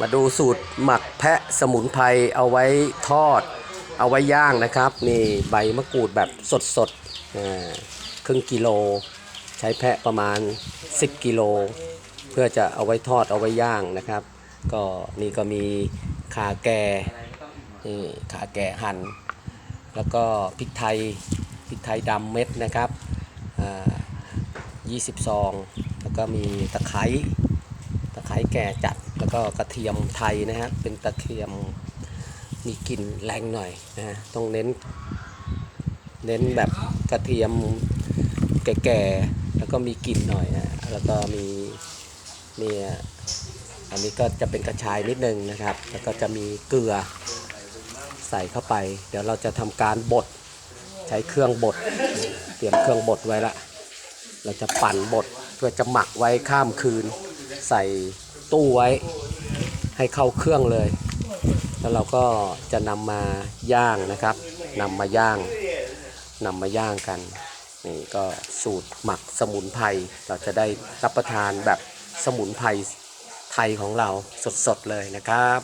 มาดูสูตรหมักแพะสมุนไพรเอาไว้ทอด เอาไว้ย่างนะครับนี่ใบมะกรูดแบบสดๆครึ่งกิโล ใช้แพะประมาณ 10 กิโล เพื่อจะเอาไว้ทอดเอาไว้ย่างนะครับ ก็นี่ก็มีขาแก่นี่ขาแก่หั่น แล้วก็พริกไทยพริกไทยดำเม็ดนะครับอ่า20ซองแล้วก็มีตะไคร้ตะไคร้แก่จัด แล้วก็กระเทียมไทยนะฮะ เป็นตะเทียมมีกลิ่นแรงหน่อยนะฮะ ต้องเน้น เน้นแบบกระเทียมแก่ๆ แล้วก็มีกลิ่นหน่อยนะ แล้วก็มีเนี่ยอันนี้ก็จะเป็นกระชายนิดนึงนะครับ แล้วก็จะมีเกลือใส่เข้าไป เดี๋ยวเราจะทำการบด ใช้เครื่องบด เตรียมเครื่องบดไว้ละ เราจะปั่นบดเพื่อจะหมักไว้ข้ามคืน ใส่ ตู้ไว้ให้เข้าเครื่องเลย แล้วเราก็จะนำมาย่างนะครับนำมาย่างนำมาย่างกันนี่ก็สูตรหมักสมุนไพรเราจะได้รับประทานแบบสมุนไพรไทยของเราสดๆเลยนะครับ